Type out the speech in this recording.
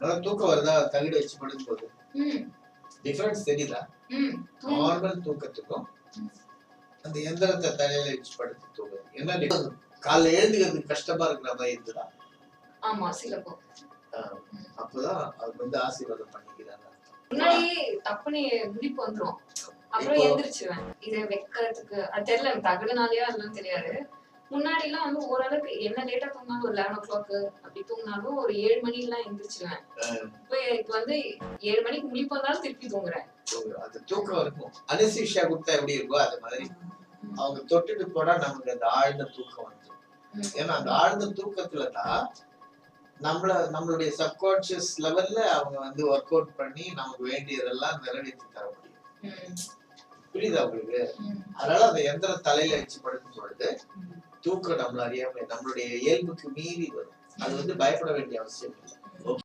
நல்லா தூக்கம் வருதா? தகுடு வச்சு படுக்கும் போது டிஃபரன்ஸ் தெரியுதா. நார்மல் தூக்கத்துக்கும். அந்த எந்திரத்தை தலையில வச்சு படுத்து தூங்குது என்ன? காலைல எழுந்துக்கிறதுக்கு கஷ்டமா இருக்கிற மாதிரி இருந்ததா? ஆமா ஆஹ் அப்பதான் அவர் வந்து ஆசீர்வாதம் பண்ணிக்கிறாங்க. முன்னாடி டப்புனு முடிப்பு வந்துரும். அப்புறம் எந்திரிச்சிருவேன். இதை வைக்கிறதுக்கு அது தெரியல தகுடுனாலயா அதெல்லாம் தெரியாது. முன்னாடி எல்லாம் வந்து ஓரளவுக்கு என்ன லேட்டா தூங்கினாலும் ஒரு லெவன் ஓ கிளாக் அப்படி தூங்கினாலும் ஒரு ஏழு மணி எல்லாம் எந்திரிச்சிருவேன். இப்ப இப்ப வந்து ஏழு மணிக்கு முழிப்பு வந்தாலும் திருப்பி தூங்குறேன். அந்த தூக்கம் இருக்கும். அனசிஷியா கொடுத்தா எப்படி இருக்கோ அது மாதிரி. அவங்க தொட்டுட்டு போனா நமக்கு அந்த ஆழ்ந்த தூக்கம் வந்துடும். ஏன்னா அந்த ஆழ்ந்த தூக்கத்துல தான் நம்மள நம்மளுடைய சப்கான்சியஸ் லெவல்ல அவங்க வந்து ஒர்க் அவுட் பண்ணி நமக்கு வேண்டியதெல்லாம் நிறைவேற்றி தர முடியும். புரியுதா உங்களுக்கு? அதனால அந்த எந்திரம் தலையில வச்சு படுக்கும் பொழுது. தூக்கம் நம்மள அறியாம நம்மளுடைய இயல்புக்கு மீறி வரும். அது வந்து பயப்பட வேண்டிய அவசியம் இல்லை.